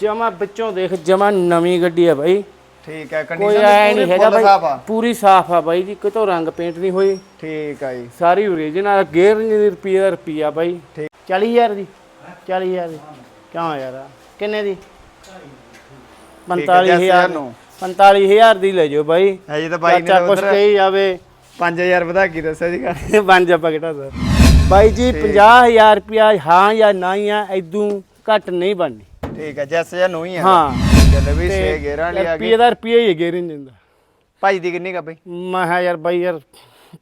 ਜਮਾ ਵਿੱਚੋਂ ਦੇਖ ਜਮਾ ਨਵੀਂ ਗੱਡੀ ਆ ਬਾਈ। ਠੀਕ ਹੈ ਕੋਈ ਕੰਡੀਸ਼ਨ ਨਹੀਂ ਹੈਗਾ ਫੁੱਲ ਸਾਫ਼ ਆ। ਪੂਰੀ ਸਾਫ਼ ਆ ਬਾਈ ਜੀ ਕਿਤੋਂ ਰੰਗ ਪੇਂਟ ਨਹੀਂ ਹੋਈ ਠੀਕ ਆ ਜੀ। ਸਾਰੀ ਓਰੀਜਨਲ ਗੇਅਰ ਦੀ ਰੁਪਈਏ ਦਾ ਰੁਪਈਆ ਬਾਈ। ਠੀਕ। 40000 ਦੀ। 40000 ਦੀ। ਕਿਉਂ ਯਾਰ? ਕਿੰਨੇ ਦੀ? ਠੀਕ ਹੈ, ਜੈਸੇ 45000 ਨੂੰ। 45000 ਦੀ ਲੈ ਜਾਓ ਬਾਈ। ਹੈ ਜੀ ਤਾਂ ਬਾਈ ਨੇ ਚਾਚਾ ਕੁਛ ਉਧਰ ਕਹੀ ਜਾਵੇ। 5000 ਵਧਾ ਕੇ ਦੱਸਿਆ ਸੀਗਾ। ਬਣ ਜਾ ਪਕੜਾ ਸਰ। ਬਾਈ ਜੀ 50000 ਰੁਪਿਆ ਹਾਂ ਜਾਂ ਨਹੀਂ ਆ ਐਦੂ ਘੱਟ ਨਹੀਂ ਬਣਨੀ। ਠੀਕ ਹੈ ਜੈਸੇ ਜਾਂ ਨੂੰ ਹੀ ਹੈ ਹਾਂ। ਚੱਲ ਵੀ 6 ਗੇਰਾਂ ਲਈ ਆ ਗਈ। ਦਾ ਰੁਪਈਆ ਹੀ ਇੰਜਨ ਦਾ ਭਾਈ ਦੀ ਕਿੰਨੀ ਕਾ ਬਈ? ਮੈਂ ਕਿਹਾ ਯਾਰ ਬਾਈ ਯਾਰ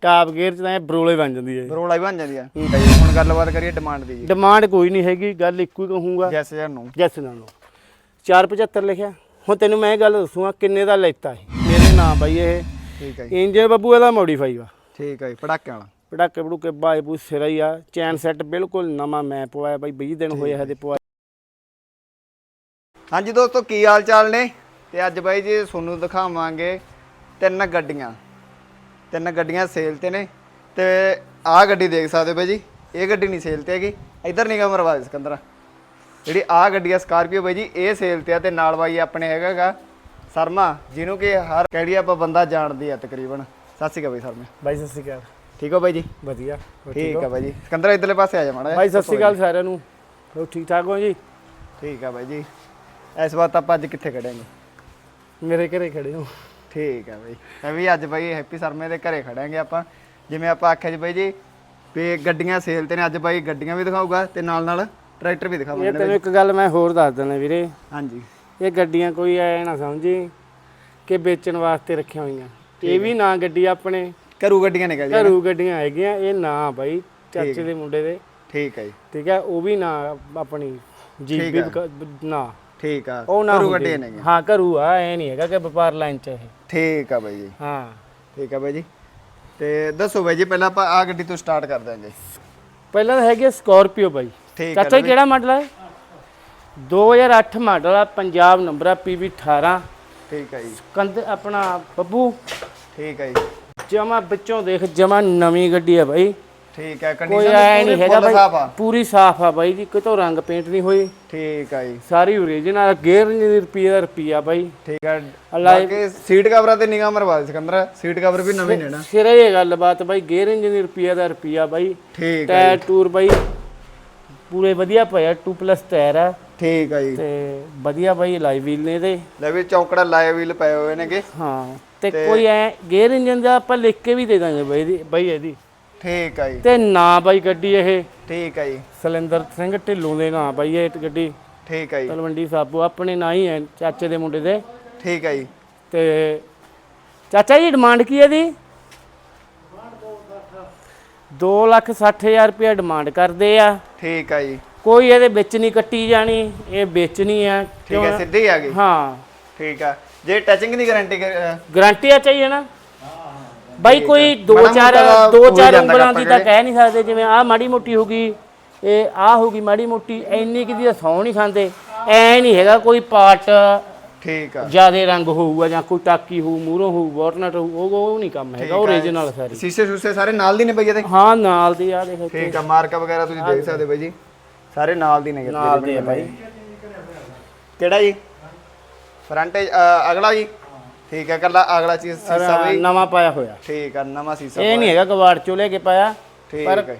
ਟਾਪ ਗੇਅਰ ਚ ਤਾਂ ਇਹ ਬਰੋਲੇ ਬਣ ਜਾਂਦੀ ਹੈ। ਰੋਲਾ ਹੀ ਬਣ ਜਾਂਦੀ ਆ। ਠੀਕ ਹੈ। ਜੀ ਹੁਣ ਗੱਲਬਾਤ ਕਰੀਏ ਡਿਮਾਂਡ ਦੀ ਜੀ। ਡਿਮਾਂਡ ਕੋਈ ਨਹੀਂ ਹੈਗੀ ਗੱਲ ਇੱਕੋ ਹੀ ਕਹੂੰਗਾ। ਜੈਸੇ ਜਾਂ ਨੂੰ। ਜੈਸ ਨਾਲ ਨੂੰ। 475 ਲਿਖਿਆ। ਹੁਣ ਤੈਨੂੰ ਮੈਂ ਇਹ ਗੱਲ ਦੱਸੂਗਾ ਕਿੰਨੇ ਦਾ ਲੈਤਾ ਹੈ ਮੇਰੇ ਨਾਮ ਬਾਈ ਇਹ। ਠੀਕ ਹੈ ਜੀ। ਇੰਜਨ ਬੱਬੂ ਇਹਦਾ ਮੋਡੀਫਾਈ ਵਾ। ਠੀਕ ਹੈ ਜੀ ਪੜਾਕੇ ਵਾਲਾ। ਪਟਾਕੇ ਪੜੂਕੇ ਬਾਏ ਬੂ ਸਿਰਾ ਹੀ ਆ। ਚੈਨ ਸੈੱਟ ਬਿਲਕੁਲ ਨਵਾਂ ਮੈਂ ਪਵਾਇਆ ਬਾਈ 20 ਦਿਨ ਹੋਏ ਹਜੇ ਪਵਾਇਆ। ਹਾਂਜੀ ਦੋਸਤੋ ਕੀ ਹਾਲ ਚਾਲ ਨੇ? ਤੇ ਅੱਜ ਬਾਈ ਜੀ ਤੁਹਾਨੂੰ ਦਿਖਾਵਾਂਗੇ ਤਿੰਨ ਗੱਡੀਆਂ। ਤਿੰਨ ਗੱਡੀਆਂ ਸੇਲ ਤੇ ਨੇ। ਤੇ ਆਹ ਗੱਡੀ ਦੇਖ ਸਕਦੇ ਹੋ ਬਾਈ ਜੀ। ਇਹ ਗੱਡੀ ਨਹੀਂ ਸੇਲ ਤੇ ਹੈਗੀ। ਇਧਰ ਨਿਗਾ ਮਰਵਾ ਸਿਕੰਦਰਾ। ਜਿਹੜੀ ਆਹ ਗੱਡੀ ਆ ਸਕਾਰਪੀਓ ਬਾਈ ਜੀ ਇਹ ਸੇਲ ਤੇ ਆ ਤੇ ਨਾਲ ਬਾਈ ਆਪਣੇ ਹੈਗਾਗਾ ਸਰਮਾ ਜਿਹਨੂੰ ਕਿ ਹਰ ਕਿਹੜੀ ਆਪਾਂ ਬੰਦਾ ਜਾਣਦੀ ਆ ਤਕਰੀਬਨ। ਸਤਿ ਸ਼੍ਰੀ ਅਕਾਲ ਬਾਈ ਸਰਮਾ। ਬਾਈ ਸਤਿ ਸ਼੍ਰੀ ਅਕਾਲ। ਠੀਕ ਹੋ ਬਾਈ ਜੀ? ਵਧੀਆ। ਠੀਕ ਆ ਬਾਈ ਜੀ। ਸਿਕੰਦਰਾ ਇਧਰਲੇ ਪਾਸੇ ਆ ਜਾ ਮਾੜਾ। ਬਾਈ ਸਤਿ ਸ਼੍ਰੀ ਅਕਾਲ ਸਾਰਿਆਂ ਨੂੰ। ਠੀਕ ਠਾਕ ਹੋ ਜੀ? ਠੀਕ ਆ ਬਾਈ ਜੀ। ਇਸ ਵਾਰ ਤਾਂ ਆਪਾਂ ਅੱਜ ਕਿੱਥੇ ਖੜਾਂਗੇ ਮੇਰੇ ਘਰੇ ਖੜੇ ਹੋ। ਠੀਕ ਹੈ ਬਈ। ਇਹ ਵੀ ਅੱਜ ਬਈ ਹੈਪੀ ਸ਼ਰਮੇ ਦੇ ਘਰੇ ਖੜਾਂਗੇ ਆਪਾਂ। ਜਿਵੇਂ ਆਪਾਂ ਆਖਿਆ ਜੀ ਬਈ ਜੀ ਵੀ ਗੱਡੀਆਂ ਸੇਲ ਤੇ ਨੇ ਅੱਜ ਬਾਈ ਗੱਡੀਆਂ ਵੀ ਦਿਖਾਊਗਾ ਤੇ ਨਾਲ ਨਾਲ ਟਰੈਕਟਰ ਵੀ ਇਹ ਦਿਖਾਵਾਂਗੇ ਤੈਨੂੰ ਇੱਕ ਗੱਲ ਮੈਂ ਹੋਰ ਦੱਸ ਦਿੰਦਾ ਵੀਰੇ। ਹਾਂਜੀ। ਇਹ ਗੱਡੀਆਂ ਕੋਈ ਐ ਨਾ ਸਮਝੀ ਕਿ ਵੇਚਣ ਵਾਸਤੇ ਰੱਖੀਆਂ ਹੋਈਆਂ। ਇਹ ਵੀ ਨਾ ਗੱਡੀ ਆਪਣੇ। ਘਰੂ ਗੱਡੀਆਂ ਨਿਕਲ ਜਾਣ। ਘਰੂ ਗੱਡੀਆਂ ਹੈਗੀਆਂ ਇਹ ਨਾ ਬਾਈ ਚਾਚੇ ਦੇ ਮੁੰਡੇ ਦੇ। ਠੀਕ ਹੈ ਜੀ। ਠੀਕ ਹੈ ਉਹ ਵੀ ਨਾ ਆਪਣੀ ਜੀਪ ਵੀ ਨਾ। ਠੀਕ ਆ ਉਹ ਨਾ ਘਰੂ ਹੁੰਦੀ। ਗੱਡੀਆਂ ਨੇ ਹਾਂ ਘਰੂ ਆ ਐ ਨਹੀਂ ਹੈਗਾ ਕਿ ਵਪਾਰ ਲਾਈਨ ਚ ਇਹ। ਠੀਕ ਆ ਬਾਈ ਜੀ। ਹਾਂ। ਠੀਕ ਆ ਬਾਈ ਜੀ। ਤੇ ਦੱਸੋ ਬਾਈ ਜੀ ਪਹਿਲਾਂ ਆਪਾਂ ਆ ਗੱਡੀ ਤੋਂ ਸਟਾਰਟ ਕਰ ਦਾਂਗੇ ਪਹਿਲਾਂ ਹੈਗੀ ਸਕਾਰਪੀਓ ਬਾਈ। ਠੀਕ ਆ ਚਾਚਾ ਜੀ ਕਿਹੜਾ ਮਾਡਲ ਹੈ 2008 ਮਾਡਲ ਆ ਪੰਜਾਬ ਨੰਬਰ ਆ PV 18 ਠੀਕ ਆ ਜੀ। ਕੰਦ ਆਪਣਾ ਬੱਬੂ। ਠੀਕ ਆ ਜੀ। ਜਮਾ ਵਿੱਚੋਂ ਦੇਖ ਜਮਾ ਨਵੀਂ ਗੱਡੀ ਆ ਬਾਈ। ਠੀਕ ਹੈ ਕੋਈ ਕੰਡੀਸ਼ਨ ਐ ਨਹੀਂ ਹੈਗਾ ਫੁੱਲ ਸਾਫ਼ ਆ। ਬਾਈ ਪੂਰੀ ਸਾਫ਼ ਆ ਬਾਈ ਜੀ ਕਿਤੋਂ ਰੰਗ ਪੇਂਟ ਨਹੀਂ ਹੋਈ ਠੀਕ ਆ ਜੀ। ਸਾਰੀ ਓਰੀਜਨਲ ਗੇਅਰ ਦੀ ਰੁਪਈਏ ਦਾ ਰੁਪਈਆ ਬਾਈ। ਠੀਕ ਆ ਅੱਲਾ ਬਾਕੀ ਸੀਟ ਕਵਰਾਂ ਤੇ ਨਿਗਾਹ ਮਰਵਾ ਦੇ ਸਿਕੰਦਰ ਸੀਟ ਕਵਰ ਵੀ ਨਵੇਂ ਨੇ ਨਾ। ਸਿਰੇ ਇਹ ਗੱਲਬਾਤ ਬਾਈ ਗੇਅਰ ਇੰਜਨ ਦੀ ਰੁਪਈਆ ਦਾ ਰੁਪਈਆ ਬਾਈ। ਠੀਕ ਆ ਟਾਇਰ ਟੂਰ ਬਾਈ ਪੂਰੇ ਵਧੀਆ ਪਿਆ 2 ਪਲੱਸ ਟਾਇਰ ਆ। ਠੀਕ ਆ ਜੀ। ਤੇ ਵਧੀਆ ਬਾਈ ਲਾਈਵ ਵੀਲ ਨੇ ਤੇ ਲੈ ਵੀ ਚੌਕੜਾ ਲਾਏ ਵੀਲ ਪਏ ਹੋਏ ਨੇਗੇ। ਹਾਂ ਤੇ ਕੋਈ ਐ ਗੇਅਰ ਇੰਜਨ ਦਾ ਆਪਾਂ ਲਿਖ ਕੇ ਵੀ ਦੇ ਦਾਂਗੇ ਬਾਈ ਦੀ ਬਾਈ ਇਹਦੀ। ਠੀਕ ਆ ਜੀ। ਤੇ ਨਾ ਬਾਈ ਗੱਡੀ ਇਹ। ਠੀਕ ਆ ਜੀ। ਸਲਿੰਦਰ ਸਿੰਘ ਢਿੱਲੋਂ ਦੇ ਨਾਂ ਬਾਈ ਇਹ ਗੱਡੀ। ਠੀਕ ਆ ਜੀ। ਤਲਵੰਡੀ ਸਾਬੋ ਆਪਣੇ ਨਾਂ ਹੀ ਹੈ ਚਾਚੇ ਦੇ ਮੁੰਡੇ ਦੇ। ਠੀਕ ਆ ਜੀ। ਤੇ ਚਾਚਾ ਜੀ ਡਿਮਾਂਡ ਕੀ ਹੈ ਇਹਦੀ? 2 ਲੱਖ 60000 ਰੁਪਏ ਡਿਮਾਂਡ ਕਰਦੇ ਆ। ਠੀਕ ਆ ਜੀ। ਕੋਈ ਇਹਦੇ ਵਿੱਚ ਨਹੀਂ ਕੱਟੀ ਜਾਣੀ ਇਹ ਵੇਚਣੀ ਆ। ਠੀਕ ਆ ਸਿੱਧੀ ਆ ਗਈ। ਹਾਂ। ਠੀਕ ਆ। ਜੇ ਟੱਚਿੰਗ ਦੀ ਗਾਰੰਟੀ ਗਾਰੰਟੀ ਆ ਚਾਹੀਏ ਨਾ। ਬਾਈ ਕੋਈ ਦੋ ਮਾੜਾ ਚਾਰ ਮੋਟਾ ਦੋ ਹੋ ਚਾਰ ਜਾਂਦਾ ਉਂਗਲਾਂ ਦੀ ਤਾਂ ਕਹਿ ਨਹੀਂ ਸਕਦੇ ਜਿਵੇਂ ਆ ਮਾੜੀ ਮੋਟੀ ਹੋਗੀ ਇਹ ਆ ਹੋਗੀ ਮਾੜੀ ਮੋਟੀ ਇੰਨੀ ਕਿ ਦੀ ਸੌ ਨਹੀਂ ਖਾਂਦੇ ਐ ਨਹੀਂ ਹੈਗਾ ਕੋਈ ਪਾਰਟ ਠੀਕ ਆ। ਜਿਆਦੇ ਰੰਗ ਹੋਊਗਾ ਜਾਂ ਕੋਈ ਟਾਕੀ ਹੋਊ ਮੂਹਰੋਂ ਹੋਊ ਵਾਟਨਟ ਹੋਊ ਉਹ ਉਹ ਨਹੀਂ ਕੰਮ ਹੈਗਾ ਉਹ ਓਰੀਜਨਲ ਸਾਰੀ। ਸੀਸੇ ਸੂਸੇ ਸਾਰੇ ਨਾਲ ਦੀ ਨੇ ਬਈ ਇਹਦੇ? ਹਾਂ ਨਾਲ ਦੀ ਆ ਦੇਖ। ਠੀਕ ਆ ਮਾਰਕਾ ਵਗੈਰਾ ਤੁਸੀਂ ਦੇਖ ਸਕਦੇ ਹੋ ਬਾਈ ਜੀ। ਸਾਰੇ ਨਾਲ ਦੀ ਨੇ ਨਾਲ ਦੇ ਆ ਬਾਈ। ਕਿਹੜਾ ਜੀ? ਫਰੰਟ ਅਗਲਾ ਜੀ। ਠੀਕ ਆ ਕੱਲਾ ਅਗਲਾ ਚੀਜ਼ ਸੀਸਾ ਬਈ ਨਵਾਂ ਪਾਇਆ ਹੋਇਆ। ਠੀਕ ਆ ਨਵਾਂ ਸੀਸਾ ਇਹ ਨਹੀਂ ਹੈਗਾ ਕਵਾੜ ਚੋਂ ਲੈ ਕੇ ਪਾਇਆ ਠੀਕ ਪਰ ਹੈ।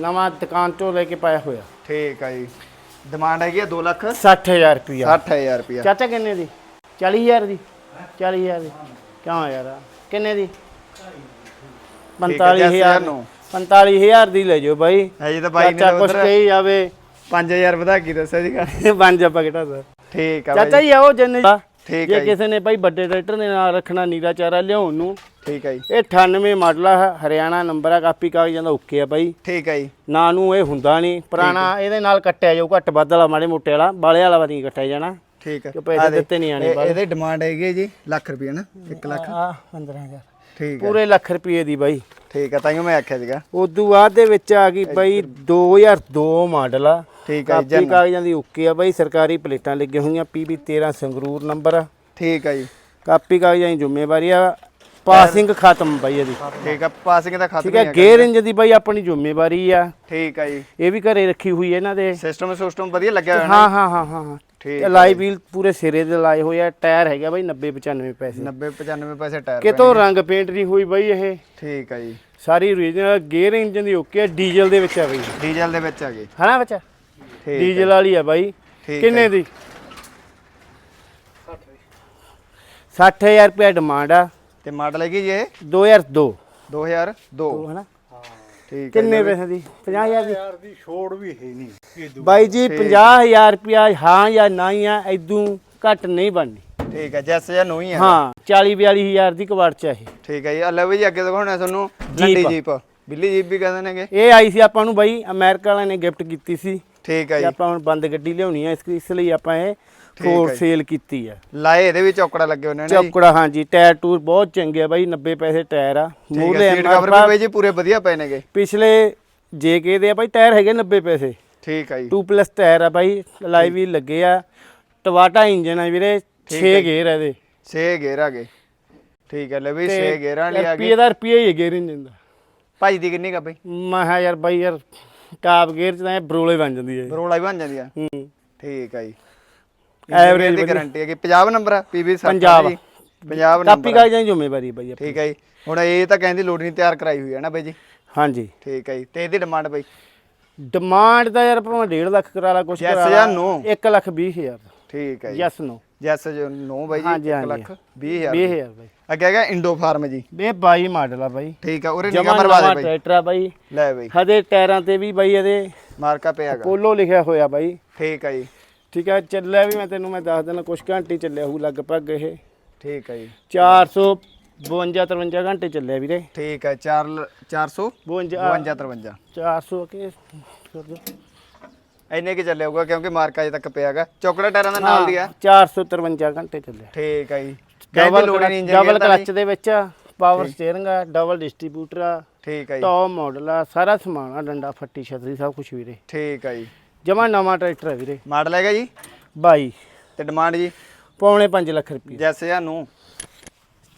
ਨਵਾਂ ਦੁਕਾਨ ਤੋਂ ਲੈ ਕੇ ਪਾਇਆ ਹੋਇਆ। ਠੀਕ ਆ ਜੀ। ਡਿਮਾਂਡ ਹੈਗੀ ਆ 2 ਲੱਖ 60000 ਰੁਪਇਆ 60000 ਰੁਪਇਆ ਚਾਚਾ ਕਿੰਨੇ ਦੀ? 40000 ਦੀ? 40000 ਦੀ। ਕਿਉਂ ਯਾਰ? ਕਿੰਨੇ ਦੀ? ਠੀਕ ਹੈ, 45000 ਨੂੰ। 45000 ਦੀ ਲੈ ਜਾਓ ਬਾਈ। ਹੈ ਜੀ ਤਾਂ ਬਾਈ ਨੇ ਚਾਚਾ ਕੁਛ ਕਹੀ ਜਾਵੇ। 5000 ਵਧਾ ਕੇ ਦੱਸਿਆ ਸੀਗਾ ਬਣ ਜਾ ਪਕੜਾ ਸਰ ਠੀਕ ਆ ਚਾਚਾ ਜੀ ਆਓ ਜੰਨੇ ਠੀਕ ਹੈ ਜੀ। ਕਿਸੇ ਨੇ ਭਾਈ ਵੱਡੇ ਟਰੈਕਟਰ ਦੇ ਨਾਲ ਰੱਖਣਾ ਨੀਲਾ ਚਾਰਾ ਲਿਆਉਣ ਨੂੰ ਠੀਕ ਹੈ ਜੀ। ਇਹ 98 ਮਾਡਲ ਆ ਹਰਿਆਣਾ ਨੰਬਰ ਆ ਕਾਪੀ ਕਾਗਜ਼ਾਂ ਦਾ ਓਕੇ ਆ ਬਾਈ ਠੀਕ ਹੈ ਜੀ। ਨਾ ਨੂੰ ਇਹ ਹੁੰਦਾ ਨਹੀਂ ਪੁਰਾਣਾ ਇਹਦੇ ਨਾਲ ਕੱਟਿਆ ਜਾਊ ਘੱਟ ਵੱਧ ਵਾਲਾ ਮਾੜੇ ਮੋਟੇ ਵਾਲਾ ਬਾਲੇ ਵਾਲਾ ਵੀ ਨਹੀਂ ਕੱਟਿਆ ਜਾਣਾ। ਠੀਕ ਹੈ। ਕਿ ਪੈਸੇ ਦਿੱਤੇ ਨਹੀਂ ਆਣੇ ਇਹ- ਇਹਦੀ ਡਿਮਾਂਡ ਹੈਗੀ ਜੀ ਲੱਖ ਰੁਪਏ ਨਾ 1 ਲੱਖ। ਆ 15000 ਠੀਕ ਹੈ। ਪੂਰੇ ਲੱਖ ਰੁਪਏ ਦੀ ਬਾਈ। ਠੀਕ ਹੈ ਤਾਈਓ ਮੈਂ ਆਖਿਆ ਸੀਗਾ। ਉਦੋਂ ਬਾਅਦ ਦੇ ਵਿੱਚ ਆ ਗਈ ਬਾਈ 2002 ਮਾਡਲ ਆ। ਠੀਕ ਹੈ ਜੀ ਕਾਪੀ ਕਾਗਜ਼ਾਂ ਦੀ ਓਕੇ ਆ ਬਾਈ ਸਰਕਾਰੀ ਪਲੇਟਾਂ ਲੱਗੀਆਂ ਹੋਈਆਂ PB 13 ਸੰਗਰੂਰ ਨੰਬਰ ਆ। ਠੀਕ ਹੈ ਜੀ। ਕਾਪੀ ਕਾਗਜ਼ਾਂ ਦੀ ਜ਼ਿੰਮੇਵਾਰੀ ਆ ਪਾਸਿੰਗ ਖਤਮ ਬਾਈ ਇਹਦੀ। ਠੀਕ ਹੈ ਪਾਸਿੰਗ ਦਾ ਖਤਮ ਠੀਕ ਹੈ ਗੇਅਰ ਇੰਜਨ ਦੀ ਬਾਈ ਆਪਣੀ ਜ਼ਿੰਮੇਵਾਰੀ ਆ। ਠੀਕ ਹੈ ਜੀ। ਇਹ ਵੀ ਘਰੇ ਰੱਖੀ ਹੋਈ ਹੈ ਇਹਨਾਂ ਦੇ। ਸਿਸਟਮ ਸਿਸਟਮ ਵਧੀਆ ਲੱਗਿਆ ਹੋਇਆ ਹਾਂ ਹਾਂ ਹਾਂ ਹਾਂ। ਤੇ ਲਾਈ ਵੀਲ ਪੂਰੇ ਸਿਰੇ ਦੇ ਲਾਏ ਹੋਏ ਆ ਟਾਇਰ ਹੈਗਾ ਬਾਈ 90 95 ਪੈਸੇ। 90 95 ਪੈਸੇ ਟਾਇਰ ਕਿਤੋਂ ਰੰਗ ਪੇਂਟ ਨਹੀਂ ਹੋਈ ਬਾਈ ਇਹ? ਠੀਕ ਹੈ ਜੀ। ਸਾਰੀ ਓਰੀਜਨਲ ਗੇਅਰ ਇੰਜਨ ਦੀ ਓਕੇ ਆ ਡੀਜ਼ਲ ਦੇ ਵਿੱਚ ਆ ਬਾਈ। ਡੀਜ਼ਲ ਦੇ ਵਿੱਚ ਆ ਗਏ ਹਨਾ ਬੱਚਾ? ਠੀਕ ਡੀਜ਼ਲ ਵਾਲੀ ਆ ਬਾਈ। ਕਿੰਨੇ ਦੀ? 60000 ਰੁਪਏ ਡਿਮਾਂਡ ਆ। ਤੇ ਮਾਡਲ ਹੈਗੀ ਜੀ ਇਹ? 2002 2002 ਹਨਾ? ਠੀਕ ਹੈ ਕਿੰਨੇ ਪੈਸੇ ਦੀ? 50000 ਦੀ? ਯਾਰ ਦੀ ਛੋੜ ਵੀ ਹੈ ਨਹੀਂ। ਇਹ ਦੂ ਬਾਈ ਜੀ 50000 ਰੁਪਿਆ ਹਾਂ ਜਾਂ ਨਹੀਂ ਆ ਐਦੂ ਘੱਟ ਨਹੀਂ ਬਣਨੀ ਠੀਕ ਹੈ ਜੈਸ ਜਾਂ ਨੂੰ ਹੀ ਹੈ ਹਾਂ 40 42000 ਦੀ ਕਵਾੜ ਚ ਆ ਇਹ। ਠੀਕ ਹੈ ਜੀ। ਅੱਲੇ ਵੀ ਜੀ ਅੱਗੇ ਦਿਖਾਉਣਾ ਤੁਹਾਨੂੰ ਨੰਡੀ ਜੀਪ। ਬਿੱਲੀ ਜੀਪ ਵੀ ਕਹਿੰਦੇ ਨੇਗੇ। ਇਹ ਆਈ ਸੀ ਆਪਾਂ ਨੂੰ ਬਾਈ ਅਮਰੀਕਾ ਵਾਲਿਆਂ ਨੇ ਗਿਫਟ ਕੀਤੀ ਸੀ। ਠੀਕ ਹੈ ਜੀ। ਆਪਾਂ ਹੁਣ ਬੰਦ ਗੱਡੀ ਲਿਆਉਣੀ ਆ ਇਸ ਇਸ ਲਈ ਆਪਾਂ ਇਹ ਹੈ ਜੀ। ਸੇਲ ਕੀਤੀ ਆ। ਲਾਏ ਇਹਦੇ ਵੀ ਚੌਕੜਾ ਲੱਗੇ ਹੋਣੇ ਨੇ ਚੌਕੜਾ ਹਾਂਜੀ ਟਾਇਰ ਟੂਰ ਬਹੁਤ ਚੰਗੇ ਆ ਬਾਈ 90 ਪੈਸੇ ਟਾਇਰ ਆ। ਮੂਹਰੇ ਹੈ ਕਵਰ ਵੀ ਜੀ ਪੂਰੇ ਵਧੀਆ ਪਏ ਨੇਗੇ। ਪਿਛਲੇ ਜੇਕੇ ਦੇ ਆ ਬਾਈ ਟਾਇਰ ਹੈਗੇ 90 ਪੈਸੇ। ਠੀਕ ਹੈ ਜੀ। 2 ਪਲੱਸ ਟਾਇਰ ਆ ਬਾਈ ਲਾਈ ਵੀ ਲੱਗੇ ਆ। ਟਵਾਟਾ ਇੰਜਨ ਆ ਵੀਰੇ 6 ਗੇਅਰ ਆ ਇਹਦੇ। 6 ਗੇਅਰ ਆ ਗਏ। ਠੀਕ ਹੈ ਲੈ ਵੀ 6 ਗੇਅਰਾਂ ਲਈ ਆ ਗਏ। ਰੁਪਏ ਦਾ ਰੁਪਏ ਹੀ ਹੈ ਗੇਅਰ ਇੰਜਨ ਦਾ। ਭਾਈ ਦੀ ਕਿੰਨੀ ਕਾ ਬਈ? ਮੈਂ ਕਿਹਾ ਯਾਰ ਬਾਈ ਯਾਰ ਟਾਪ ਗੇਅਰ ਚ ਤਾਂ ਬਰੋਲੇ ਬਣ ਜਾਂਦੀ ਹੈ ਬਰੋਲਾ ਵੀ ਬਣ ਜਾਂਦੀ ਆ। ਹੂੰ। ਠੀਕ ਹੈ ਜੀ। Average ਦੀ। ਗਾਰੰਟੀ ਹੈ ਕਿ 50 ਨੰਬਰ ਆ ਪੀਬੀ ਪੰਜਾਬ। 50 ਕਾਪੀ ਨੰਬਰ ਆ। ਕਾਗਜ਼ਾਂ ਦੀ ਜ਼ਿੰਮੇਵਾਰੀ ਬਾਈ ਆਪਣੀ। ਠੀਕ ਹੈ ਜੀ। ਹੁਣ ਇਹ ਤਾਂ ਕਹਿੰਦੀ ਲੋਡ ਨਹੀਂ ਤਿਆਰ ਕਰਾਈ ਹੋਈ ਹੈ ਨਾ ਬਈ ਜੀ। ਹਾਂਜੀ। ਠੀਕ ਹੈ ਜੀ। ਤੇ ਇਹਦੀ ਡਿਮਾਂਡ ਬਈ? ਡਿਮਾਂਡ ਤਾਂ ਯਾਰ ਭਾਵੇਂ 1.5 ਲੱਖ ਕਰਾ ਲਾ ਕੁਛ ਕਰਾ ਲਾ। no? 1 ਲੱਖ 20 ਹਜ਼ਾਰ। ਠੀਕ ਹੈ ਜੀ। ਯੈਸ ਨੋ ਜੈਸ ਨੋ ਬਾਈ ਜੀ? ਹਾਂਜੀ, 1 ਹਾਂਜੀ। ਲੱਖ 20 ਹਜ਼ਾਰ 20 ਹਜ਼ਾਰ ਬਾਈ। ਅੱਗੇ ਹੈਗਾ ਇੰਡੋ ਫਾਰਮ ਜੀ। ਇਹ 22 ਮਾਡਲ ਆ ਬਾਈ। ਠੀਕ ਆ ਉਰੇ ਨਿਗਾ ਮਰਵਾ ਦੇ ਬਾਈ। ਟਰੈਕਟਰ ਆ ਬਾਈ। ਲੈ ਬਾਈ। ਹਦੇ ਟਾਇਰਾਂ ਤੇ ਵੀ ਬਾਈ ਇਹਦੇ ਮਾਰਕਾ ਪਿਆਗਾ ਪੋਲੋ ਲਿਖਿਆ ਹੋਇਆ ਬਾਈ। ਠੀਕ ਆ ਜੀ। ਠੀਕ ਹੈ ਚੱਲਿਆ ਵੀ ਮੈਂ ਤੈਨੂੰ ਮੈਂ ਦੱਸ ਦਿੰਦਾ ਕੁਛ ਘੰਟੇ ਚੱਲਿਆ ਹੋਊ ਲਗਭਗ ਇਹ। ਠੀਕ ਆ ਜੀ। 452 53 ਘੰਟੇ ਚੱਲਿਆ ਵੀਰੇ। ਠੀਕ ਆ 4 400 52 52 53 400 ਕੇ ਇੰਨੇ ਕੀ ਚੱਲਿਆ ਹੋਊਗਾ ਕਿਉਂਕਿ ਮਾਰਕਾ ਅਜੇ ਤੱਕ ਪਿਆਗਾ ਚੌਕੜਾ ਟਾਇਰਾਂ ਦਾ ਨਾਲ ਦੀ ਆ। 453 ਘੰਟੇ ਚੱਲਿਆ। ਠੀਕ ਆ ਜੀ। ਡਬਲ ਡਬਲ ਕਲਚ ਦੇ ਵਿੱਚ ਪਾਵਰ ਸਟੀਅਰਿੰਗ ਆ ਡਬਲ ਡਿਸਟ੍ਰੀਬਿਊਟਰ ਆ ਠੀਕ ਆ ਜੀ। ਟੌਪ ਮਾਡਲ ਆ ਸਾਰਾ ਸਮਾਨ ਆ ਡੰਡਾ ਫੱਟੀ ਛਤਰੀ ਸਭ ਕੁਝ ਵੀਰੇ। ਠੀਕ ਆ ਜੀ। ਜਮਾ ਨਵਾਂ ਟਰੈਕਟਰ ਹੈ ਵੀਰੇ। ਮਾਡਲ ਹੈਗਾ ਜੀ? 22 ਤੇ ਡਿਮਾਂਡ ਜੀ? ਪੌਣੇ 5 ਲੱਖ ਰੁਪਏ ਜੈਸ ਜਾਂ ਨੂੰ?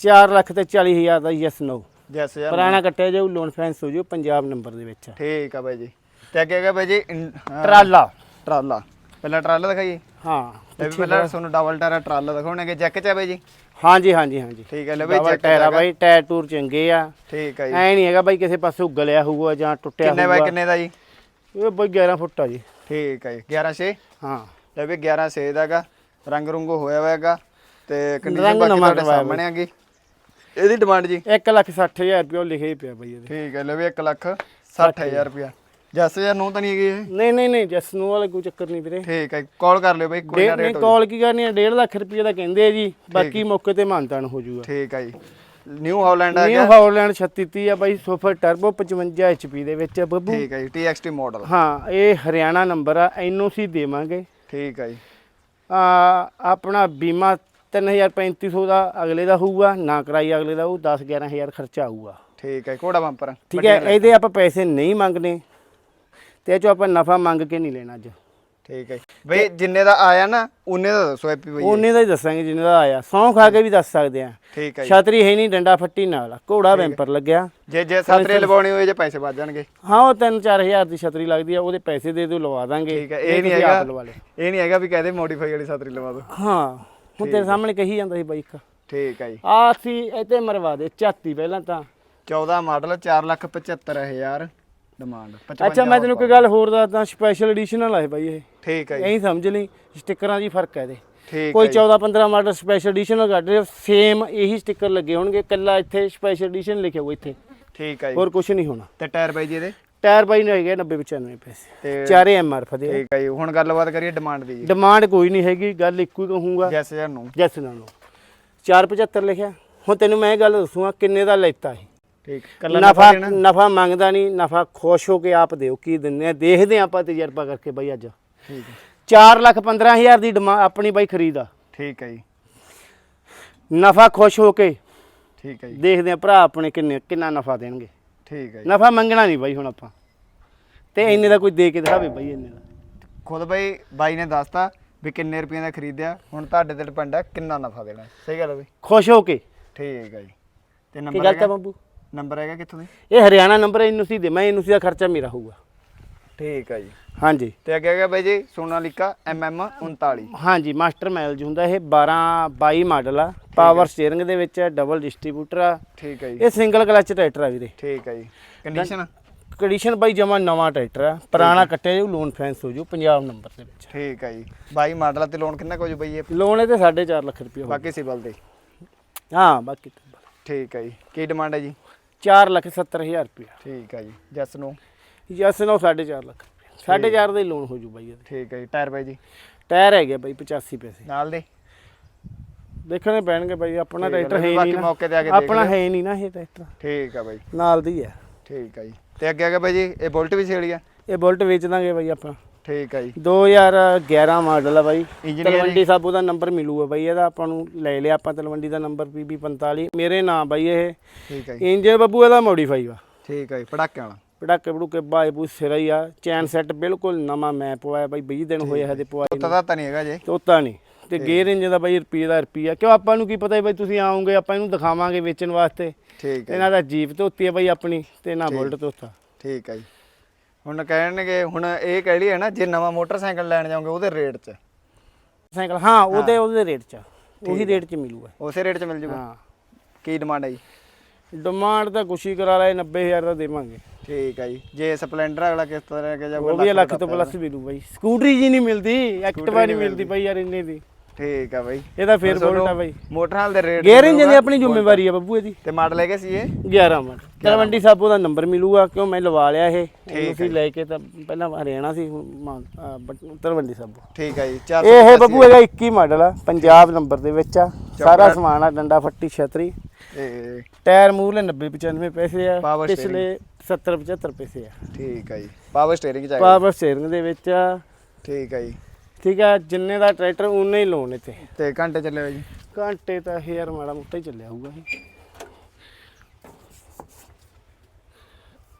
4 ਲੱਖ ਤੇ 40 ਹਜ਼ਾਰ ਦਾ ਯੈਸ ਨੋ। ਜੈਸ ਜਾਂ ਪੁਰਾਣਾ ਕੱਟਿਆ ਜਾਊ ਲੋਨ ਫੈਂਸ ਹੋ ਜਾਊ ਪੰਜਾਬ ਨੰਬਰ ਦੇ ਵਿੱਚ। ਠੀਕ ਆ ਬਾਈ ਜੀ। ਤੇ ਅੱਗੇ ਹੈਗਾ ਬਾਈ ਜੀ ਹਾਂ, ਟਰਾਲਾ। ਟਰਾਲਾ। ਪਹਿਲਾਂ ਟਰਾਲਾ ਦਿਖਾਈਏ ਹਾਂ ਵੀ ਪਹਿਲਾਂ ਤੁਹਾਨੂੰ ਡਬਲ ਟਾਇਰ ਟਰਾਲਾ ਦਿਖਾਉਣਗੇ। ਜੈਕ ਚ ਆ ਬਾਈ ਜੀ? ਹਾਂਜੀ ਹਾਂਜੀ ਹਾਂਜੀ। ਠੀਕ ਹੈ ਲੈ ਬਾਈ ਜੈਕ ਟਾਇਰ ਆ ਬਾਈ ਟਾਇਰ ਟੂਰ ਚੰਗੇ ਆ। ਠੀਕ ਆ ਜੀ। ਐ ਨਹੀਂ ਹੈਗਾ ਬਾਈ ਕਿਸੇ ਪਾਸੇ ਗਲਿਆ ਹੋਊਗਾ ਜਾਂ ਟੁੱਟਿਆ ਕਿੰਨੇ ਬਾਈ ਹੋਊਗਾ। ਕਿੰਨੇ ਦਾ ਜੀ? ਇਹ ਬਾਈ 11 ਫੁੱਟ ਆ ਜੀ। ਠੀਕ ਹੈ ਜੀ 11 6 ਹਾਂ। ਲੈ ਵੀ 11 6 ਦਾਗਾ ਰੰਗ ਰੁੰਗ ਹੋਇਆ ਹੋਇਆ ਹੈਗਾ ਤੇ ਕੰਡੀਸ਼ਨ ਬਾਕੀ ਤੁਹਾਡੇ ਸਾਹਮਣੇ ਆਗੀ ਇਹਦੀ ਡਿਮਾਂਡ ਜੀ? 1 ਲੱਖ 60 ਹਜ਼ਾਰ ਰੁਪਏ ਉਹ ਲਿਖਿਆ ਹੀ ਪਿਆ ਬਾਈ ਇਹਦੇ। ਠੀਕ ਹੈ ਲੈ ਵੀ 1 ਲੱਖ 60000 ਰੁਪਿਆ ਜੱਸ ਯਾਰ ਨੂੰ ਤਾਂ ਨਹੀਂ ਹੈਗੀ ਇਹ? ਨਹੀਂ ਨਹੀਂ ਨਹੀਂ ਜਸ ਨੂੰ ਵਾਲਾ ਕੋਈ ਚੱਕਰ ਨਹੀਂ ਵੀਰੇ। ਠੀਕ ਹੈ ਕਾਲ ਕਰ ਲਿਓ ਬਾਈ ਕੋਈ ਨਾ ਨਹੀਂ ਰੇਟ ਕਾਲ ਕੀ ਕਰਨੀ ਆ? 1.5 ਲੱਖ ਰੁਪਏ ਦਾ ਕਹਿੰਦੇ ਆ ਜੀ ਬਾਕੀ ਮੌਕੇ ਤੇ ਮਾਨਤਾਨ ਹੋ ਜਾਊਗਾ। ਠੀਕ ਹੈ ਜੀ। ਨਿਊ ਹਾਲੈਂਡ ਆ ਨਿਊ ਗਿਆ। ਹਾਲੈਂਡ 3630 ਆ ਬਾਈ ਸੁਪਰ ਟਰਬੋ 55 HP ਦੇ ਵਿੱਚ ਆ ਬੱਬੂ। ਠੀਕ ਹੈ ਜੀ TXT ਮਾਡਲ ਹਾਂ ਇਹ ਹਰਿਆਣਾ ਨੰਬਰ ਆ ਐਨਓਸੀ ਦੇਵਾਂਗੇ। ਠੀਕ ਹੈ ਜੀ। ਆ ਆਪਣਾ ਬੀਮਾ 3350 ਦਾ ਅਗਲੇ ਦਾ ਹੋਊਗਾ ਨਾ ਕਰਾਈ ਅਗਲੇ ਦਾ ਉਹ 10 11000 ਖਰਚਾ ਆਊਗਾ। ਠੀਕ ਹੈ ਘੋੜਾ ਬੰਪਰ ਠੀਕ ਹੈ ਇਹਦੇ ਆਪਾਂ ਪੈਸੇ ਨਹੀਂ ਮੰਗਨੇ ਤੇ ਇਹ ਚੋਂ ਆਪਾਂ ਨਫਾ ਮੰਗ ਕੇ ਨਹੀਂ ਲੈਣਾ ਅੱਜ। ਠੀਕ ਹੈ ਬਈ ਜਿੰਨੇ ਦਾ ਆਇਆ ਨਾ ਉਹਨੇ ਦਾ ਦੱਸੋ ਐਪੀ ਬਈ ਉਹਨੇ ਦਾ ਹੀ ਦੱਸਾਂਗੇ ਜਿੰਨੇ ਦਾ ਆਇਆ। ਸੌਂ ਖਾ ਕੇ ਵੀ ਦੱਸ ਸਕਦੇ ਆ। ਠੀਕ ਹੈ ਜੀ। ਛਤਰੀ ਹੈ ਨਹੀਂ ਡੰਡਾ ਫੱਟੀ ਨਾਲ। ਘੋੜਾ ਵੈਂਪਰ ਲੱਗਿਆ। ਜੇ ਜੇ ਸਾਤਰੇ ਲਵਾਉਣੀ ਹੋਏ ਜੇ ਪੈਸੇ ਵੱਧ ਜਾਣਗੇ। ਹਾਂ ਉਹ 3-4000 ਦੀ ਛਤਰੀ ਲੱਗਦੀ ਆ ਉਹਦੇ ਪੈਸੇ ਦੇ ਦਿਓ ਲਵਾ ਦਾਂਗੇ। ਠੀਕ ਹੈ। ਇਹ ਨਹੀਂ ਤੁਸੀਂ ਹੈਗਾ ਆਪ ਲਵਾ ਲਿਓ। ਇਹ ਨਹੀਂ ਹੈਗਾ ਵੀ ਕਹਦੇ ਮੋਡੀਫਾਈ ਵਾਲੀ ਸਾਤਰੀ ਲਵਾ ਦੋ। ਹਾਂ ਹੁਣ ਤੇਰੇ ਸਾਹਮਣੇ ਕਹੀ ਜਾਂਦਾ ਸੀ ਬਾਈਕ ਠੀਕ ਹੈ ਜੀ। ਆ ਸੀ ਇੱਥੇ ਮਰਵਾ ਦੇ ਝਾਤੀ ਪਹਿਲਾਂ ਤਾਂ। 14 ਮਾਡਲ 475000 ਡਿਮਾਂਡ ਅੱਛਾ ਮੈਂ ਤੈਨੂੰ ਇੱਕ ਗੱਲ ਹੋਰ ਦੱਸਦਾ ਸਪੈਸ਼ਲ ਐਡੀਸ਼ਨਲ ਆ ਇਹ ਬਾਈ ਇਹ। ਠੀਕ ਹੈ ਜੀ। ਐਂ ਸਮਝ ਲਈ ਸਟickਰਾਂ ਦੀ ਫ਼ਰਕ ਹੈ ਇਹਦੇ। ਠੀਕ ਕੋਈ ਹੈ ਜੀ। 14 15 ਮਾਡਲ ਸਪੈਸ਼ਲ ਐਡੀਸ਼ਨਲ ਕੱਢ ਰਹੇ ਸੇਮ ਇਹੀ ਸਟicker ਲੱਗੇ ਹੋਣਗੇ ਕੱਲਾ ਇੱਥੇ ਸਪੈਸ਼ਲ ਐਡੀਸ਼ਨ ਲਿਖਿਆ ਹੋਊ ਇੱਥੇ। ਠੀਕ ਹੈ ਜੀ। ਹੋਰ ਕੁਝ ਨਹੀਂ ਹੋਣਾ। ਤੇ ਟਾਇਰ ਬਾਈ ਜੀ ਇਹਦੇ? ਟਾਇਰ ਬਾਈ ਨੇ ਹੈਗੇ 90 95 ਪੈਸੇ। ਤੇ ਚਾਰੇ ਐਮਆਰਐਫ ਦੇ ਠੀਕ ਹੈ ਜੀ। ਹੁਣ ਗੱਲਬਾਤ ਕਰੀਏ ਡਿਮਾਂਡ ਦੀ ਜੀ। ਡਿਮਾਂਡ ਕੋਈ ਨਹੀਂ ਹੈਗੀ ਗੱਲ ਇੱਕੋ ਹੀ ਕਹੂੰਗਾ। ਜੈਸ ਜਾਂ ਨੂੰ ਜੈਸ ਨਾਲ ਨੂੰ 475 ਲਿਖਿਆ। ਹੁਣ ਤੈਨੂੰ ਮੈਂ ਇਹ ਗੱਲ ਦੱਸੂਗਾ ਕਿੰਨੇ ਦਾ ਲੈਤਾ ਇਹ? ਠੀਕ ਕੱਲਾ ਨਫਾ? ਨਫਾ ਮੰਗਦਾ ਨਹੀਂ ਨਫਾ ਖੁਸ਼ ਹੋ ਕੇ ਆਪ ਦਿਓ। ਕੀ ਦਿੰਦੇ ਆ? ਦੇਖਦੇ ਆ ਆਪਾਂ ਤਜਰਬਾ ਕਰਕੇ ਬਾਈ ਅੱਜ। ਠੀਕ ਹੈ। 4 ਲੱਖ 15000 ਦੀ ਆਪਣੀ ਬਾਈ ਖਰੀਦ ਆ। ਠੀਕ ਹੈ ਜੀ। ਨਫਾ ਖੁਸ਼ ਹੋ ਕੇ ਠੀਕ ਹੈ ਜੀ। ਦੇਖਦੇ ਆ ਭਰਾ ਆਪਣੇ ਕਿੰਨੇ ਕਿੰਨਾ ਨਫਾ ਦੇਣਗੇ। ਠੀਕ ਹੈ ਜੀ। ਨਫਾ ਮੰਗਣਾ ਨਹੀਂ ਬਾਈ ਹੁਣ ਆਪਾਂ। ਤੇ ਇੰਨੇ ਦਾ ਕੋਈ ਦੇ ਕੇ ਦਿਖਾਵੇ ਬਾਈ ਇੰਨੇ ਦਾ। ਖੁਦ ਬਾਈ ਬਾਈ ਨੇ ਦੱਸਤਾ ਵੀ ਕਿੰਨੇ ਰੁਪਏ ਦਾ ਖਰੀਦਿਆ। ਹੁਣ ਤੁਹਾਡੇ ਤੇ ਡਿਪੈਂਡ ਹੈ ਕਿੰਨਾ ਨਫਾ ਦੇਣਾ। ਸਹੀ ਗੱਲ ਹੈ ਬਈ। ਖੁਸ਼ ਹੋ ਕੇ। ਠੀਕ ਹੈ ਜੀ। ਤੇ ਕੀ ਨੰਬਰ ਗੱਲ ਤਾਂ ਬੰਬੂ? ਨੰਬਰ ਹੈਗਾ ਕਿੱਥੋਂ ਦੀ? ਇਹ ਹਰਿਆਣਾ ਨੰਬਰ ਹੈ ਇਹਨੂੰ ਸੀ ਦੇ ਮੈਂ ਇਹਨੂੰ ਸੀ ਦਾ ਖਰਚਾ ਮੇਰਾ ਹੋਊਗਾ। ਠੀਕ ਹੈ ਜੀ। ਹਾਂਜੀ। ਤੇ ਅੱਗੇ ਹੈਗਾ ਬਾਈ ਜੀ ਸੋਨਾਲੀਕਾ ਐਮਐਮ 39 ਹਾਂਜੀ ਮਾਸਟਰ ਮਾਈਲਜ ਹੁੰਦਾ ਇਹ 12 22 ਮਾਡਲ ਆ। ਪਾਵਰ ਸਟੀਅਰਿੰਗ ਦੇ ਵਿੱਚ ਡਬਲ ਡਿਸਟ੍ਰੀਬਿਊਟਰ ਆ। ਠੀਕ ਹੈ ਜੀ। ਇਹ ਸਿੰਗਲ ਕਲਚ ਟਰੈਕਟਰ ਆ ਵੀਰੇ। ਠੀਕ ਹੈ ਜੀ। ਕੰਡੀਸ਼ਨ? ਕੰਡੀਸ਼ਨ ਬਾਈ ਜਮਾ ਨਵਾਂ ਟਰੈਕਟਰ ਆ। ਪੁਰਾਣਾ ਕੱਟਿਆ ਜੂ ਲੋਨ ਫੈਂਸ ਹੋ ਜੂ ਪੰਜਾਬ ਨੰਬਰ ਦੇ ਵਿੱਚ। ਠੀਕ ਹੈ ਜੀ। 22 ਮਾਡਲ ਤੇ ਲੋਨ ਕਿੰਨਾ ਕੁ ਹੋ ਜੂ ਬਾਈ ਇਹ? ਲੋਨ ਇਹਦੇ 4.5 ਲੱਖ ਰੁਪਏ ਹੋ ਬਾਕੀ ਸਿਬਲ ਦੇ। ਹਾਂ ਬਾਕੀ ਠੀਕ ਹੈ ਜੀ। ਕੀ ਡਿਮਾਂਡ ਹੈ ਜੀ? 4 ਲੱਖ 70 ਹਜ਼ਾਰ ਰੁਪਏ ਠੀਕ ਹੈ ਜੀ ਜੈਸ ਨੂੰ? ਯਸ ਨੋ 4.5 ਲੱਖ ਰੁਪਏ 4.5 ਦਾ ਹੀ ਲੋਨ ਹੋ ਜੂ ਬਾਈ ਇਹਦੇ। ਠੀਕ ਹੈ ਜੀ ਟਾਇਰ ਬਾਈ ਜੀ? ਟਾਇਰ ਹੈਗੇ ਬਾਈ 85 ਪੈਸੇ। ਨਾਲ ਦੇ? ਦੇਖਣੇ ਪੈਣਗੇ ਬਾਈ ਆਪਣਾ ਹੈ, ਟਰੈਕਟਰ ਹੈ ਬਾਕੀ ਨਹੀਂ ਨਾ। ਮੌਕੇ ਤੇ ਆ ਕੇ ਦੇਖ ਆਪਣਾ। ਹੈ ਨਹੀਂ ਨਾ ਇਹ ਟਰੈਕਟਰ ਠੀਕ ਹੈ ਬਾਈ। ਨਾਲ ਦੀ ਹੈ ਠੀਕ ਹੈ ਜੀ। ਤੇ ਅੱਗੇ ਹੈਗਾ ਬਾਈ ਜੀ ਇਹ ਬੁਲਟ ਵੀ ਛੇੜੀ ਆ? ਇਹ ਬੁਲਟ ਵੇਚ ਦਾਂਗੇ ਬਾਈ ਆਪਾਂ। ਠੀਕ ਹੈ ਜੀ। 2011 ਮਾਡਲ ਆ ਬਾਈ। ਤਲਵੰਡੀ ਸਾਬੂ ਦਾ ਨੰਬਰ ਮਿਲੂਗਾ ਬਾਈ ਇਹਦਾ ਆਪਾਂ ਨੂੰ ਲੈ ਲਿਆ ਆਪਾਂ ਤਲਵੰਡੀ ਦਾ ਨੰਬਰ PB45 ਮੇਰੇ ਨਾਮ ਬਾਈ ਇਹ। ਠੀਕ ਹੈ ਜੀ। ਇੰਜਨ ਬੱਬੂ ਇਹਦਾ ਮੋਡੀਫਾਈ ਵਾ। ਠੀਕ ਹੈ ਜੀ ਪੜਾਕੇ ਵਾਲਾ। ਪੜਾਕੇ ਪੜੂਕੇ ਬਾਏ ਬੂ ਸਿਰਾ ਹੀ ਆ। ਚੈਨ ਸੈੱਟ ਬਿਲਕੁਲ ਨਵਾਂ ਮੈਂ ਪਵਾਇਆ ਬਾਈ 20 ਦਿਨ ਹੋਏ ਹਜੇ ਪਵਾਏ ਤੋਤਾ ਤਾਂ ਨਹੀਂ ਹੈਗਾ ਜੀ। ਤੋਤਾ ਨਹੀਂ। ਤੇ ਗੇਅਰ ਇੰਜਨ ਦਾ ਬਾਈ ਰੁਪਈਏ ਦਾ ਰੁਪਈਆ। ਕਿਉਂ ਆਪਾਂ ਨੂੰ ਕੀ ਪਤਾ ਬਾਈ ਤੁਸੀਂ ਆਓਗੇ ਆਪਾਂ ਇਹਨੂੰ ਦਿਖਾਵਾਂਗੇ ਵੇਚਣ ਵਾਸਤੇ। ਠੀਕ ਹੈ ਇਹਨਾਂ ਦਾ ਜੀਪ ਧੋਤੀ ਹੈ ਬਾਈ ਆਪਣੀ ਤੇ ਨਾ ਬੁਲਟ ਧੋਤਾ। ਠੀਕ ਹੈ ਜੀ। ਹੁਣ ਕਹਿਣਗੇ ਹੁਣ ਇਹ ਕਹਿ ਲਈ ਹੈ ਨਾ ਜੇ ਨਵਾਂ ਮੋਟਰਸਾਈਕਲ ਲੈਣ ਜਾਓਗੇ ਉਹਦੇ ਰੇਟ 'ਚ। ਸਾਈਕਲ ਹਾਂ ਉਹਦੇ ਉਹਦੇ ਰੇਟ 'ਚ। ਉਹੀ ਰੇਟ 'ਚ ਮਿਲੂਗਾ। ਉਸੇ ਰੇਟ 'ਚ ਮਿਲ ਜੂਗਾ? ਹਾਂ। ਕੀ ਡਿਮਾਂਡ ਹੈ ਜੀ? ਡਿਮਾਂਡ ਤਾਂ ਕੁਛ ਹੀ ਕਰਾ ਲੈ 90000 ਦਾ ਦੇਵਾਂਗੇ। ਠੀਕ ਹੈ ਜੀ। ਜੇ ਸਪਲੈਂਡਰ ਅਗਲਾ ਕਿਸ ਤਰ੍ਹਾਂ ਕੇ ਜਾਊਗਾ ਉਹ ਵੀ ਲੱਖ ਤੋਂ ਪਲੱਸ ਮਿਲੂ ਬਾਈ। ਸਕੂਟਰੀ ਜੀ ਨਹੀਂ ਮਿਲਦੀ ਐਕਟਿਵਾ ਨਹੀਂ ਮਿਲਦੀ। ਬਾਈ ਯਾਰ ਇੰਨੇ ਦੀ। ਠੀਕ ਹੈ ਬਾਈ। ਇਹਦਾ ਫੇਰ ਬੋਲਟ ਆ ਬਾਈ। ਮੋਟਰਸਾਈਕਲ ਦੇ ਰੇਟ ਗੇਅਰ ਇੰਜਨ ਦੀ ਆਪਣੀ ਜ਼ਿੰਮੇਵਾਰੀ ਆ ਬੱਬੂ ਇਹਦੀ। ਤੇ ਮਾਡਲ ਹੈਗਾ ਸੀ ਇਹ? 11 ਮਿੰਟ ਤਲਵੰਡੀ ਸਾਬੋ ਦਾ ਨੰਬਰ ਮਿਲੂਗਾ ਕਿਉਂ ਮੈਂ ਲਵਾ ਲਿਆ ਇਹ? ਤੁਸੀਂ ਲੈ ਕੇ ਤਾਂ ਪਹਿਲਾਂ ਹਰਿਆਣਾ ਸੀ ਹੁਣ ਤਲਵੰਡੀ ਸਾਬੋ। ਠੀਕ ਹੈ ਜੀ 4 ਇਹ ਬੱਬੂ ਹੈਗਾ 21 ਮਾਡਲ ਆ ਪੰਜਾਬ ਨੰਬਰ ਦੇ ਵਿੱਚ ਆ। ਸਾਰਾ ਸਮਾਨ ਆ ਡੰਡਾ ਫੱਟੀ ਛਤਰੀ। ਇਹ ਟਾਇਰ ਮੂਹਰੇ 90 95 ਪੈਸੇ ਆ ਪਿਛਲੇ 70 75 ਪੈਸੇ ਆ। ਠੀਕ ਹੈ ਜੀ ਪਾਵਰ ਸਟੀਅਰਿੰਗ ਚਾਹੀਦਾ। ਪਾਵਰ ਸਟੀਅਰਿੰਗ ਦੇ ਵਿੱਚ ਆ। ਠੀਕ ਹੈ ਜੀ। ਠੀਕ ਆ ਜਿੰਨੇ ਦਾ ਟਰੈਕਟਰ ਉਨੇ ਹੀ ਲੋਨ ਇੱਥੇ ਤੇ ਘੰਟੇ ਚੱਲੇ ਹੋਏ ਜੀ? ਘੰਟੇ ਤਾਂ ਇਹ ਯਾਰ ਮਾੜਾ ਮੋਟਾ ਹੀ ਚੱਲਿਆ ਹੋਊਗਾ ਇਹ।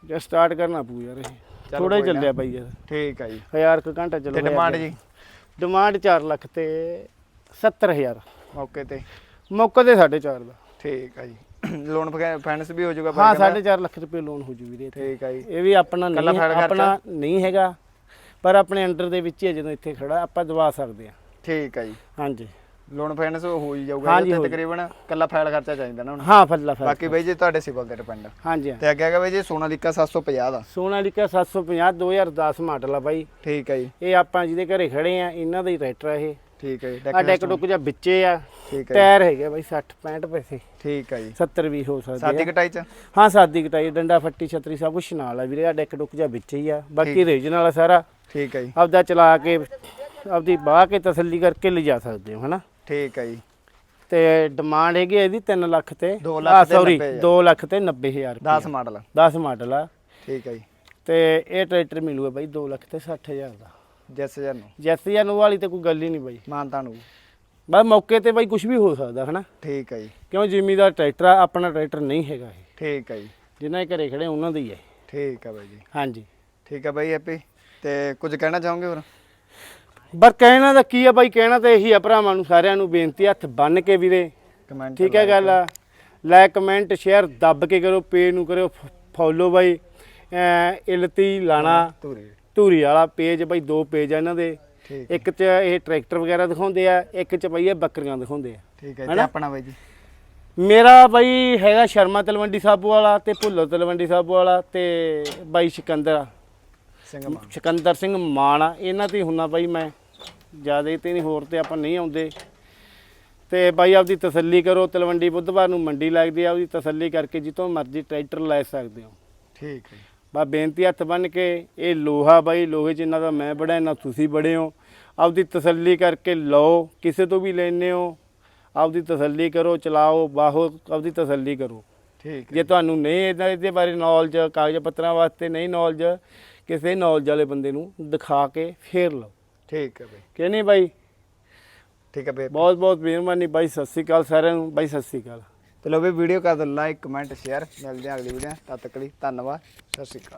ਜੇ ਸਟਾਰਟ ਕਰਨਾ ਪਊ ਯਾਰ ਇਹ। ਥੋੜਾ ਹੀ ਕੋਈ ਨਾ। ਚੱਲਿਆ ਬਾਈ ਯਾਰ। ਠੀਕ ਹੈ ਜੀ। ਹਜ਼ਾਰ ਕੁ ਘੰਟਾ ਚੱਲੋ ਤੇ ਡਿਮਾਂਡ ਜੀ? ਡਿਮਾਂਡ 4 ਲੱਖ ਤੇ 70000 ਮੌਕੇ ਤੇ? ਮੌਕੇ ਤੇ 4.5 ਦਾ। ਠੀਕ ਹੈ ਜੀ। ਲੋਨ ਫਾਈਨੈਂਸ ਵੀ ਹੋ ਜਾਊਗਾ ਹਾਂ ਬਾਈ ਕਹਿੰਦਾ। 4.5 ਲੱਖ ਰੁਪਏ ਲੋਨ ਹੋ ਜੂ ਵੀਰੇ। ਠੀਕ ਹੈ ਜੀ। ਇਹ ਵੀ ਆਪਣਾ ਨਹੀਂ ਖਰਚਾ? ਆਪਣਾ ਨਹੀਂ ਹੈਗਾ। ਪਰ ਆਪਣੇ ਅੰਡਰ ਦੇ ਵਿੱਚ ਹੀ ਹੈ ਜਦੋਂ ਇੱਥੇ ਖੜਾ ਆਪਾਂ ਦਵਾ ਸਕਦੇ ਹਾਂ। ਠੀਕ ਹੈ ਜੀ। ਹਾਂਜੀ। ਲੋਨ ਫਾਈਨੈਂਸ ਹੋ ਹੀ ਜਾਊਗਾ ਹਾਂਜੀ, ਹੋ ਜਾਊ। ਤਕਰੀਬਨ ਕੱਲਾ ਫਾਈਲ ਖਰਚਾ ਚਾਹੀਦਾ ਨਾ ਹੁਣ। ਹਾਂ ਫੱਲਾ ਫੱਲਾ ਬਾਕੀ ਬਈ ਜੀ ਤੁਹਾਡੇ ਸਿਵਲ ਤੇ ਡਿਪੈਂਡ ਹਾਂਜੀ ਹਾਂ। ਤੇ ਅੱਗੇ ਹੈਗਾ ਬਈ ਜੀ ਸੋਨਾਲੀਕਾ 750 ਦਾ। ਸੋਨਾਲੀਕਾ 750 2010 ਮਾਡਲ ਆ ਬਾਈ। ਠੀਕ ਹੈ ਜੀ। ਇਹ ਆਪਾਂ ਜਿਹਦੇ ਘਰੇ ਖੜੇ ਆ ਇਹਨਾਂ ਦਾ ਹੀ ਟਰੈਕਟਰ ਆ ਇਹ। ਠੀਕ ਹੈ ਜੀ ਆ ਡੈਕ ਡੁੱਕ ਜਾਂ ਵਿੱਚੇ ਆ ਠੀਕ ਹੈ ਜੀ, ਟਾਇਰ ਹੈਗੇ ਬਾਈ 60 65 ਪੈਸੇ। ਠੀਕ ਹੈ ਜੀ। 70 ਵੀ ਹੋ ਸਕਦੇ ਸਾਦੀ ਕਟਾਈ ਚ? ਹਾਂ ਸਾਦੀ ਕਟਾਈ ਡੰਡਾ ਫੱਟੀ ਛਤਰੀ ਸਭ ਕੁਝ ਨਾਲ ਆ ਵੀਰੇ ਆ ਡੈਕ ਡੁੱਕ ਜਾਂ ਵਿੱਚੇ ਹੀ ਆ। ਬਾਕੀ ਰੀਜਨਲ ਆ ਸਾਰਾ। ਠੀਕ ਹੈ ਜੀ। ਆਪਦਾ ਚਲਾ ਕੇ ਆਪਦੀ ਬਾਹ ਕੇ ਤਸੱਲੀ ਕਰਕੇ ਲਿਜਾ ਸਕਦੇ ਹੋ ਹਨਾ? ਠੀਕ ਹੈ ਜੀ। ਤੇ ਡਿਮਾਂਡ ਹੈਗੀ ਇਹਦੀ 3 ਲੱਖ ਤੇ। ਦੋ ਲੱਖ ਤੇ ਸੌਰੀ 90,000 2 ਲੱਖ ਤੇ 90000 10 ਮਾਡਲ 10 ਮਾਡਲ ਆ। ਠੀਕ ਹੈ ਜੀ। ਤੇ ਇਹ ਟਰੈਕਟਰ ਮਿਲੂਗਾ ਬਾਈ 2 ਲੱਖ ਤੇ 60000 ਦਾ। ਜੈਸ ਜਨ ਨੂੰ? ਜੈਸੀ ਨੂੰ ਵਾਲੀ ਤੇ ਕੋਈ ਗੱਲ ਹੀ ਨਹੀਂ ਬਾਈ। ਮਾਨਤਾ ਨੂੰ। ਬਸ ਮੌਕੇ ਤੇ ਬਾਈ ਕੁਝ ਵੀ ਹੋ ਸਕਦਾ ਹਨਾ? ਠੀਕ ਹੈ ਜੀ। ਕਿਉਂ ਜ਼ਿਮੀਦਾਰ ਟਰੈਕਟਰ ਆ ਆਪਣਾ ਟਰੈਕਟਰ ਨਹੀਂ ਹੈਗਾ ਇਹ। ਠੀਕ ਹੈ ਜੀ। ਜਿਨ੍ਹਾਂ ਦੇ ਘਰੇ ਖੜੇ ਉਹਨਾਂ ਦਾ ਹੀ ਹੈ ਠੀਕ ਹੈ ਬਾਈ ਜੀ। ਹਾਂਜੀ। ਠੀਕ ਹੈ ਬਾਈ ਹੈਪੀ ਤੇ ਕੁਝ ਕਹਿਣਾ ਚਾਹੋਗੇ ਹੋਰ? ਪਰ ਕਹਿਣਾ ਤਾਂ ਕੀ ਆ ਬਾਈ ਕਹਿਣਾ ਤਾਂ ਇਹੀ ਆ ਭਰਾਵਾਂ ਨੂੰ ਸਾਰਿਆਂ ਨੂੰ ਬੇਨਤੀ ਹੱਥ ਬੰਨ ਕੇ ਵੀਰੇ। ਕਮੈਂਟ ਠੀਕ ਹੈ ਗੱਲ ਆ? ਲਾਈਕ ਕਮੈਂਟ ਸ਼ੇਅਰ ਦੱਬ ਕੇ ਕਰੋ ਪੇਜ ਨੂੰ ਕਰਿਓ ਫੋਲੋ ਬਾਈ। ਇਲਤੀ ਲਾਣਾ। ਧੂਰੀ। ਧੂਰੀ ਵਾਲਾ ਪੇਜ ਬਾਈ ਦੋ ਪੇਜ ਆ ਇਹਨਾਂ ਦੇ। ਠੀਕ ਇੱਕ 'ਚ ਇਹ ਟਰੈਕਟਰ ਵਗੈਰਾ ਦਿਖਾਉਂਦੇ ਆ ਇੱਕ 'ਚ ਬਾਈ ਇਹ ਬੱਕਰੀਆਂ ਦਿਖਾਉਂਦੇ ਆ। ਠੀਕ ਹੈ ਤੇ ਹਨਾ? ਆਪਣਾ ਬਾਈ ਜੀ। ਮੇਰਾ ਬਾਈ ਹੈਗਾ ਸ਼ਰਮਾ ਤਲਵੰਡੀ ਸਾਬੂ ਵਾਲਾ ਤੇ ਭੁੱਲੋ ਤਲਵੰਡੀ ਸਾਬੂ ਵਾਲਾ ਤੇ ਬਾਈ ਸਿਕੰਦਰ ਆ। ਸਿੰਘ ਮਾਨ। ਸਿਕੰਦਰ ਸਿੰਘ ਮਾਨ ਆ। ਇਹਨਾਂ ਤੇ ਹੁੰਨਾ ਬਾਈ ਮੈਂ। ਜ਼ਿਆਦਾ ਤੇ ਨਹੀਂ ਹੋਰ ਤੇ ਆਪਾਂ ਨਹੀਂ ਆਉਂਦੇ। ਤੇ ਬਾਈ ਆਪਦੀ ਤਸੱਲੀ ਕਰੋ ਤਲਵੰਡੀ ਬੁੱਧਵਾਰ ਨੂੰ ਮੰਡੀ ਲੱਗਦੀ ਆ ਉਹਦੀ ਤਸੱਲੀ ਕਰਕੇ ਜਿੱਥੋਂ ਮਰਜ਼ੀ ਟਰੈਕਟਰ ਲੈ ਸਕਦੇ ਹੋ। ਠੀਕ ਹੈ ਬਾ ਬੇਨਤੀ ਹੱਥ ਬੰਨ ਕੇ ਇਹ ਲੋਹਾ ਬਾਈ ਲੋਹੇ 'ਚ ਇਹਨਾਂ ਦਾ ਮੈਂ ਬੜਾ ਨਾ ਤੁਸੀਂ ਬੜੇ ਹੋ। ਆਪਦੀ ਤਸੱਲੀ ਕਰਕੇ ਲਓ ਕਿਸੇ ਤੋਂ ਵੀ ਲੈਣੇ ਹੋ ਆਪਦੀ ਤਸੱਲੀ ਕਰੋ ਚਲਾਓ ਬਾਹੋ ਆਪਦੀ ਤਸੱਲੀ ਕਰੋ। ਠੀਕ ਜੇ ਤੁਹਾਨੂੰ ਨਹੀਂ ਇਹਦਾ ਇਹਦੇ ਬਾਰੇ ਨੌਲੇਜ ਕਾਗਜ਼ ਪੱਤਰਾਂ ਵਾਸਤੇ ਨਹੀਂ ਨੌਲੇਜ ਕਿਸੇ ਨੌਲੇਜ ਵਾਲੇ ਬੰਦੇ ਨੂੰ ਦਿਖਾ ਕੇ ਫੇਰ ਲਓ। ਠੀਕ ਹੈ ਬਾਈ। ਕਿ ਨਹੀਂ ਬਾਈ? ਠੀਕ ਹੈ ਬਾਈ। ਬਹੁਤ ਬਹੁਤ ਮਿਹਰਬਾਨੀ ਬਾਈ ਸਤਿ ਸ੍ਰੀ ਅਕਾਲ ਸਾਰਿਆਂ ਨੂੰ। ਬਾਈ ਸਤਿ ਸ੍ਰੀ ਅਕਾਲ। ਚਲੋ ਵੀ ਵੀਡੀਓ ਕਰ ਦਿਓ ਲਾਈਕ ਕਮੈਂਟ ਸ਼ੇਅਰ ਮਿਲਦੇ ਹਾਂ ਅਗਲੀ ਵੀਡੀਓ ਤਦ ਤੱਕ ਲਈ ਧੰਨਵਾਦ, ਸਤਿ ਸ਼੍ਰੀ ਅਕਾਲ।